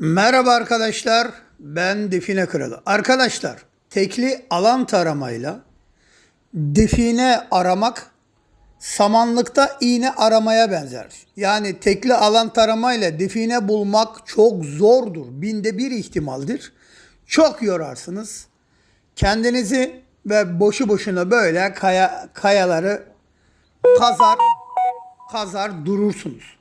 Merhaba arkadaşlar, ben Define Kralı. Arkadaşlar, tekli alan taramayla define aramak samanlıkta iğne aramaya benzer. Yani tekli alan taramayla define bulmak çok zordur. Binde bir ihtimaldir. Çok yorarsınız. Kendinizi ve boşu boşuna böyle kaya, kayaları kazar, kazar durursunuz.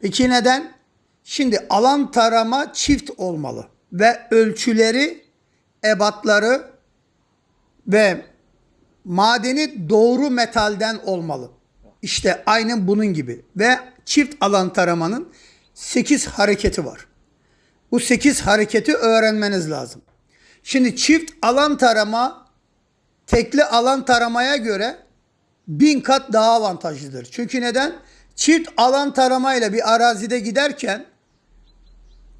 Peki neden? Şimdi alan tarama çift olmalı ve ölçüleri, ebatları ve madeni doğru metalden olmalı. İşte aynen bunun gibi ve çift alan taramanın 8 hareketi var. Bu 8 hareketi öğrenmeniz lazım. Şimdi çift alan tarama tekli alan taramaya göre bin kat daha avantajlıdır. Çünkü neden? Çift alan taramayla bir arazide giderken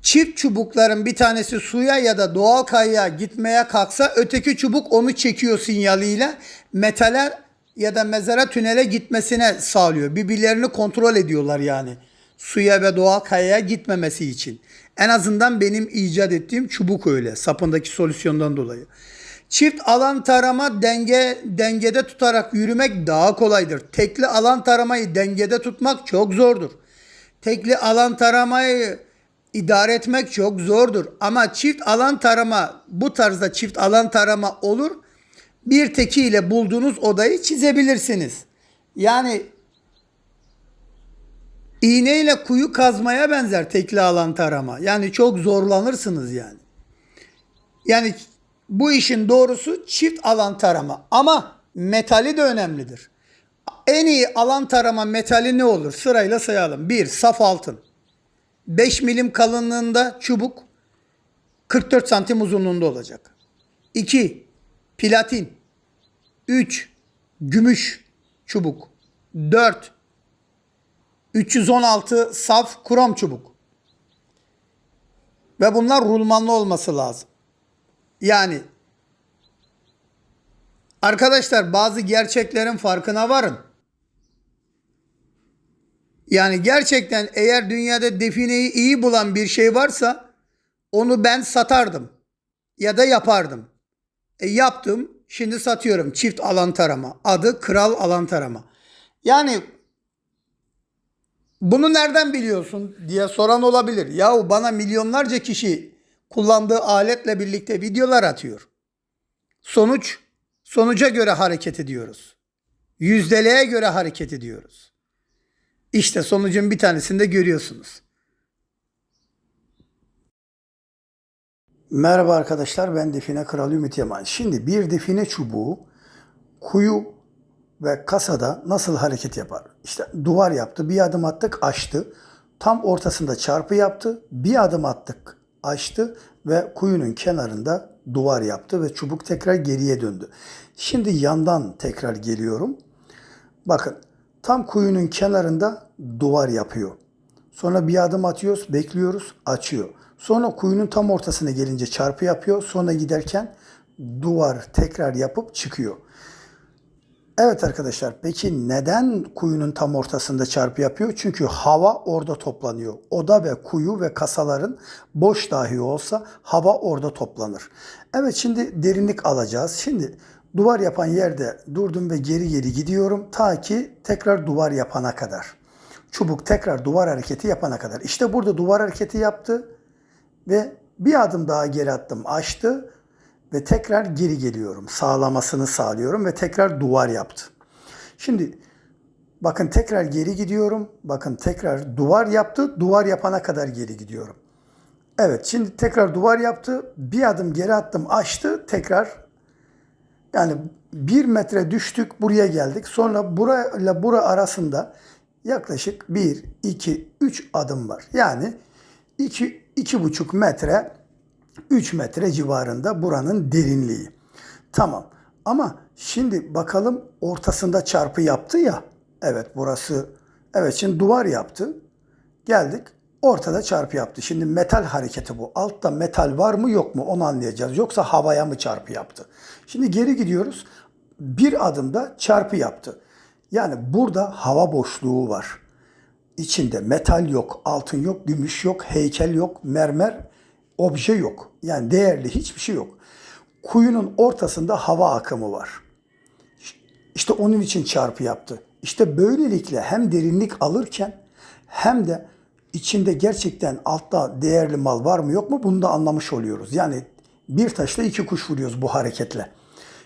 çift çubukların bir tanesi suya ya da doğal kayaya gitmeye kalksa öteki çubuk onu çekiyor sinyaliyle metale ya da mezara tünele gitmesine sağlıyor. Birbirlerini kontrol ediyorlar yani. Suya ve doğal kayaya gitmemesi için. En azından benim icat ettiğim çubuk öyle sapındaki solüsyondan dolayı. Çift alan tarama denge dengede tutarak yürümek daha kolaydır. Tekli alan taramayı dengede tutmak çok zordur. Tekli alan taramayı idare etmek çok zordur. Ama çift alan tarama bu tarzda çift alan tarama olur. Bir tekiyle bulduğunuz odayı çizebilirsiniz. Yani iğneyle kuyu kazmaya benzer tekli alan tarama. Yani çok zorlanırsınız yani. Yani bu işin doğrusu çift alan tarama ama metali de önemlidir. En iyi alan tarama metali ne olur? Sırayla sayalım. 1. Saf altın. 5 milim kalınlığında çubuk 44 santim uzunluğunda olacak. 2. Platin. 3. Gümüş çubuk. 4. 316 saf krom çubuk. Ve bunlar rulmanlı olması lazım. Yani arkadaşlar bazı gerçeklerin farkına varın. Yani gerçekten eğer dünyada defineyi iyi bulan bir şey varsa onu ben satardım ya da yapardım. E yaptım, şimdi satıyorum çift alan tarama. Adı Kral Alan Tarama. Yani bunu nereden biliyorsun diye soran olabilir. Yahu bana milyonlarca kişi kullandığı aletle birlikte videolar atıyor. Sonuç, sonuca göre hareket ediyoruz. Yüzdeliğe göre hareket ediyoruz. İşte sonucun bir tanesini de görüyorsunuz. Merhaba arkadaşlar ben Define Kral Ümit Yaman. Şimdi bir define çubuğu kuyu ve kasada nasıl hareket yapar? İşte duvar yaptı, bir adım attık, açtı. Tam ortasında çarpı yaptı, bir adım attık, açtı ve kuyunun kenarında duvar yaptı ve çubuk tekrar geriye döndü. Şimdi yandan tekrar geliyorum. Bakın tam kuyunun kenarında duvar yapıyor. Sonra bir adım atıyoruz, bekliyoruz, açıyor. Sonra kuyunun tam ortasına gelince çarpı yapıyor. Sonra giderken duvar tekrar yapıp çıkıyor. Evet arkadaşlar peki neden kuyunun tam ortasında çarpı yapıyor? Çünkü hava orada toplanıyor. Oda ve kuyu ve kasaların boş dahi olsa hava orada toplanır. Evet şimdi derinlik alacağız. Şimdi duvar yapan yerde durdum ve geri geri gidiyorum ta ki tekrar duvar yapana kadar. Çubuk tekrar duvar hareketi yapana kadar. İşte burada duvar hareketi yaptı ve bir adım daha geri attım açtı ve tekrar geri geliyorum. Sağlamasını sağlıyorum ve tekrar duvar yaptı. Şimdi bakın tekrar geri gidiyorum. Bakın tekrar duvar yaptı. Duvar yapana kadar geri gidiyorum. Evet şimdi tekrar duvar yaptı. Bir adım geri attım açtı. Tekrar yani bir metre düştük buraya geldik. Sonra burayla bura arasında yaklaşık 1, 2, 3 adım var. Yani 2, 2,5 metre 3 metre civarında buranın derinliği. Tamam ama şimdi bakalım ortasında çarpı yaptı ya. Evet burası evet şimdi duvar yaptı. Geldik ortada çarpı yaptı. Şimdi metal hareketi bu. Altta metal var mı yok mu onu anlayacağız. Yoksa havaya mı çarpı yaptı? Şimdi geri gidiyoruz. Bir adımda çarpı yaptı. Yani burada hava boşluğu var. İçinde metal yok, altın yok, gümüş yok, heykel yok, mermer, obje yok. Yani değerli hiçbir şey yok. Kuyunun ortasında hava akımı var. İşte onun için çarpı yaptı. İşte böylelikle hem derinlik alırken hem de içinde gerçekten altta değerli mal var mı yok mu bunu da anlamış oluyoruz. Yani bir taşla iki kuş vuruyoruz bu hareketle.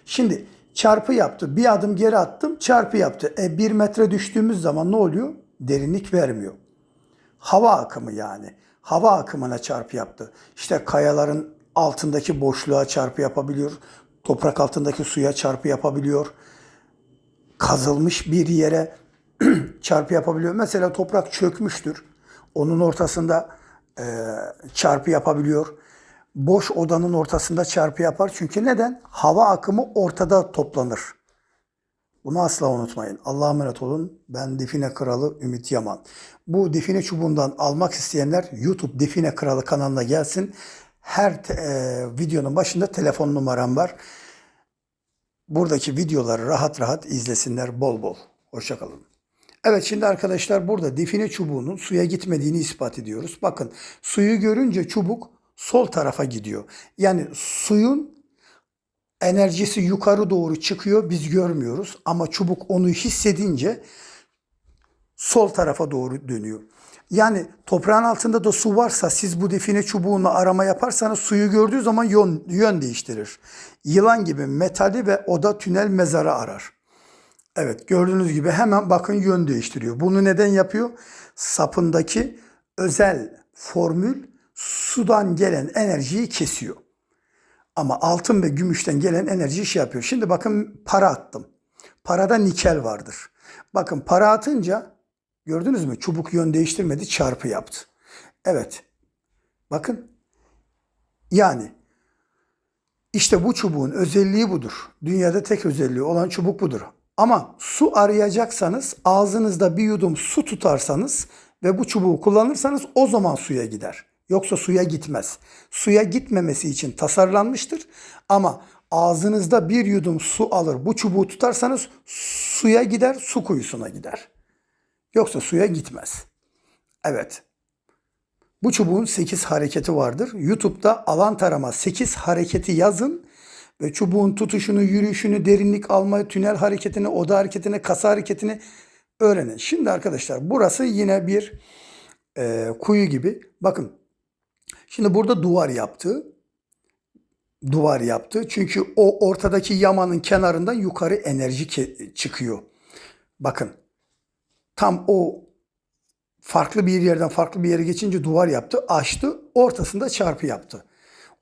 Şimdi çarpı yaptı. Bir adım geri attım çarpı yaptı. E bir metre düştüğümüz zaman ne oluyor? Derinlik vermiyor. Hava akımı yani. Hava akımına çarpı yaptı. İşte kayaların altındaki boşluğa çarpı yapabiliyor. Toprak altındaki suya çarpı yapabiliyor kazılmış bir yere çarpı yapabiliyor. Mesela toprak çökmüştür. Onun ortasında e, çarpı yapabiliyor. Boş odanın ortasında çarpı yapar. Çünkü neden? Hava akımı ortada toplanır. Bunu asla unutmayın. Allah'a emanet olun. Ben Define Kralı Ümit Yaman. Bu define çubuğundan almak isteyenler YouTube Define Kralı kanalına gelsin. Her te- e, videonun başında telefon numaram var. Buradaki videoları rahat rahat izlesinler bol bol. Hoşçakalın. Evet şimdi arkadaşlar burada define çubuğunun suya gitmediğini ispat ediyoruz. Bakın suyu görünce çubuk sol tarafa gidiyor. Yani suyun enerjisi yukarı doğru çıkıyor biz görmüyoruz ama çubuk onu hissedince sol tarafa doğru dönüyor. Yani toprağın altında da su varsa siz bu define çubuğunu arama yaparsanız suyu gördüğü zaman yön, yön değiştirir. Yılan gibi metali ve oda tünel mezarı arar. Evet gördüğünüz gibi hemen bakın yön değiştiriyor. Bunu neden yapıyor? Sapındaki özel formül sudan gelen enerjiyi kesiyor. Ama altın ve gümüşten gelen enerji şey yapıyor. Şimdi bakın para attım. Parada nikel vardır. Bakın para atınca gördünüz mü? Çubuk yön değiştirmedi çarpı yaptı. Evet. Bakın. Yani işte bu çubuğun özelliği budur. Dünyada tek özelliği olan çubuk budur. Ama su arayacaksanız ağzınızda bir yudum su tutarsanız ve bu çubuğu kullanırsanız o zaman suya gider. Yoksa suya gitmez. Suya gitmemesi için tasarlanmıştır. Ama ağzınızda bir yudum su alır bu çubuğu tutarsanız suya gider, su kuyusuna gider. Yoksa suya gitmez. Evet. Bu çubuğun 8 hareketi vardır. YouTube'da alan tarama 8 hareketi yazın ve çubuğun tutuşunu, yürüyüşünü, derinlik almayı, tünel hareketini, oda hareketini, kasa hareketini öğrenin. Şimdi arkadaşlar burası yine bir e, kuyu gibi. Bakın şimdi burada duvar yaptı. Duvar yaptı. Çünkü o ortadaki yamanın kenarından yukarı enerji çıkıyor. Bakın tam o farklı bir yerden farklı bir yere geçince duvar yaptı, açtı, ortasında çarpı yaptı.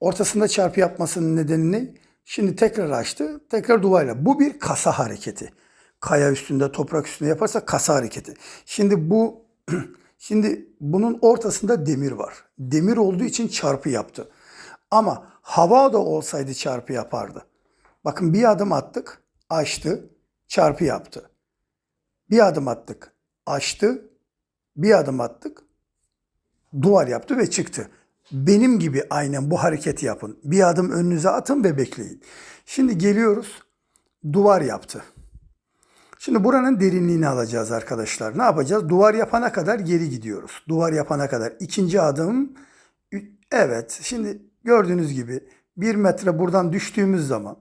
Ortasında çarpı yapmasının nedeni ne? Şimdi tekrar açtı, tekrar duvarla. Bu bir kasa hareketi. Kaya üstünde, toprak üstünde yaparsa kasa hareketi. Şimdi bu şimdi bunun ortasında demir var. Demir olduğu için çarpı yaptı. Ama hava da olsaydı çarpı yapardı. Bakın bir adım attık, açtı, çarpı yaptı. Bir adım attık, açtı, bir adım attık, duvar yaptı ve çıktı. Benim gibi aynen bu hareketi yapın. Bir adım önünüze atın ve bekleyin. Şimdi geliyoruz, duvar yaptı. Şimdi buranın derinliğini alacağız arkadaşlar. Ne yapacağız? Duvar yapana kadar geri gidiyoruz. Duvar yapana kadar. İkinci adım, evet şimdi gördüğünüz gibi bir metre buradan düştüğümüz zaman,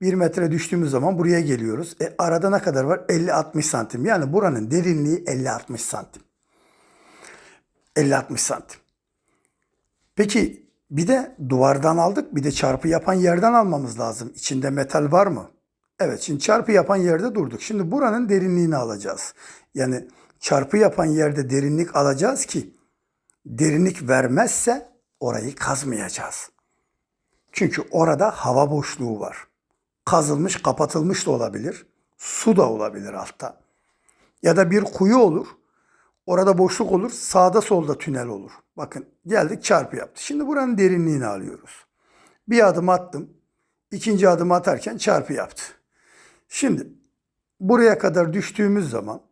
bir metre düştüğümüz zaman buraya geliyoruz. E, arada ne kadar var? 50-60 santim. Yani buranın derinliği 50-60 santim. 50-60 santim. Peki bir de duvardan aldık bir de çarpı yapan yerden almamız lazım. İçinde metal var mı? Evet şimdi çarpı yapan yerde durduk. Şimdi buranın derinliğini alacağız. Yani çarpı yapan yerde derinlik alacağız ki derinlik vermezse orayı kazmayacağız. Çünkü orada hava boşluğu var. Kazılmış, kapatılmış da olabilir. Su da olabilir altta. Ya da bir kuyu olur. Orada boşluk olur. Sağda solda tünel olur. Bakın geldik çarpı yaptı. Şimdi buranın derinliğini alıyoruz. Bir adım attım. İkinci adım atarken çarpı yaptı. Şimdi buraya kadar düştüğümüz zaman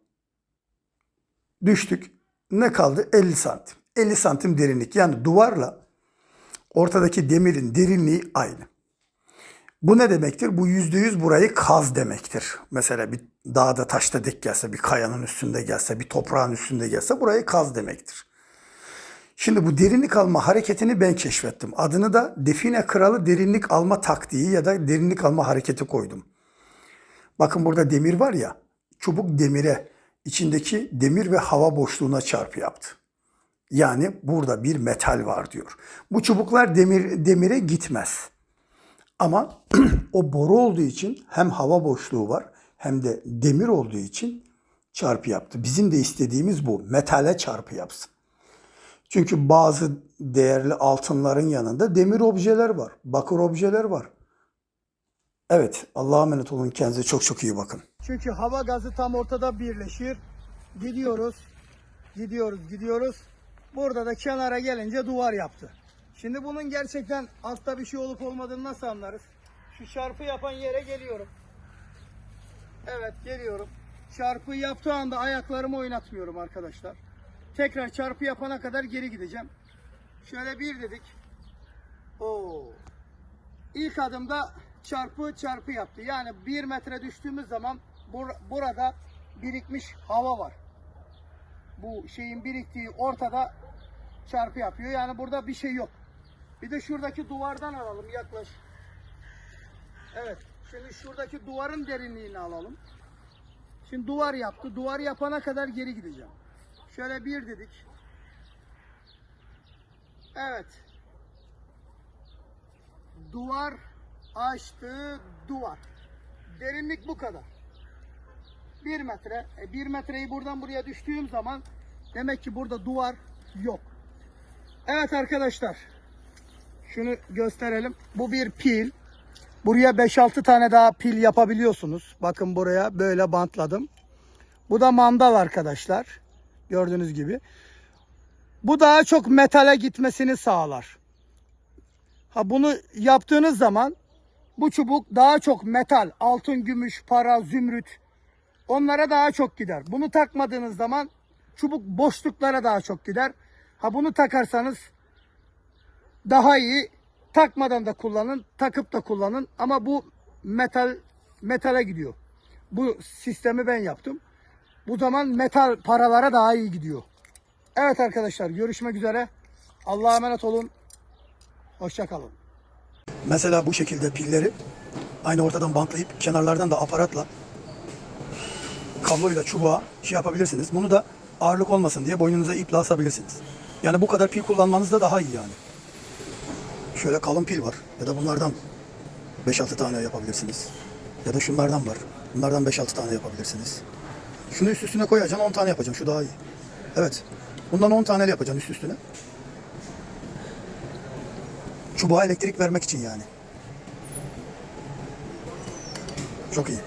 düştük. Ne kaldı? 50 santim. 50 santim derinlik. Yani duvarla ortadaki demirin derinliği aynı. Bu ne demektir? Bu yüzde yüz burayı kaz demektir. Mesela bir dağda taşta dik gelse, bir kayanın üstünde gelse, bir toprağın üstünde gelse burayı kaz demektir. Şimdi bu derinlik alma hareketini ben keşfettim. Adını da define kralı derinlik alma taktiği ya da derinlik alma hareketi koydum. Bakın burada demir var ya, çubuk demire, içindeki demir ve hava boşluğuna çarpı yaptı. Yani burada bir metal var diyor. Bu çubuklar demir demire gitmez. Ama o boru olduğu için hem hava boşluğu var hem de demir olduğu için çarpı yaptı. Bizim de istediğimiz bu. Metale çarpı yapsın. Çünkü bazı değerli altınların yanında demir objeler var. Bakır objeler var. Evet Allah'a emanet olun. Kendinize çok çok iyi bakın. Çünkü hava gazı tam ortada birleşir. Gidiyoruz, gidiyoruz, gidiyoruz. Burada da kenara gelince duvar yaptı. Şimdi bunun gerçekten altta bir şey olup olmadığını nasıl anlarız? Şu çarpı yapan yere geliyorum. Evet geliyorum. Çarpı yaptığı anda ayaklarımı oynatmıyorum arkadaşlar. Tekrar çarpı yapana kadar geri gideceğim. Şöyle bir dedik. Oo. İlk adımda çarpı çarpı yaptı. Yani bir metre düştüğümüz zaman bur- burada birikmiş hava var. Bu şeyin biriktiği ortada çarpı yapıyor. Yani burada bir şey yok. Bir de şuradaki duvardan alalım yaklaş. Evet. Şimdi şuradaki duvarın derinliğini alalım. Şimdi duvar yaptı. Duvar yapana kadar geri gideceğim. Şöyle bir dedik. Evet. Duvar açtı duvar. Derinlik bu kadar. Bir metre. E, bir metreyi buradan buraya düştüğüm zaman demek ki burada duvar yok. Evet arkadaşlar. Şunu gösterelim. Bu bir pil. Buraya 5-6 tane daha pil yapabiliyorsunuz. Bakın buraya böyle bantladım. Bu da mandal arkadaşlar. Gördüğünüz gibi. Bu daha çok metale gitmesini sağlar. Ha bunu yaptığınız zaman bu çubuk daha çok metal, altın, gümüş, para, zümrüt onlara daha çok gider. Bunu takmadığınız zaman çubuk boşluklara daha çok gider. Ha bunu takarsanız daha iyi. Takmadan da kullanın, takıp da kullanın ama bu metal metale gidiyor. Bu sistemi ben yaptım. Bu zaman metal paralara daha iyi gidiyor. Evet arkadaşlar görüşmek üzere. Allah'a emanet olun. Hoşça kalın. Mesela bu şekilde pilleri aynı ortadan bantlayıp kenarlardan da aparatla kabloyla çubuğa şey yapabilirsiniz. Bunu da ağırlık olmasın diye boynunuza iple asabilirsiniz. Yani bu kadar pil kullanmanız da daha iyi yani. Şöyle kalın pil var ya da bunlardan 5-6 tane yapabilirsiniz. Ya da şunlardan var. Bunlardan 5-6 tane yapabilirsiniz. Şunu üst üstüne koyacaksın 10 tane yapacaksın. Şu daha iyi. Evet. Bundan 10 tane yapacaksın üst üstüne. Çubuğa elektrik vermek için yani. Çok iyi.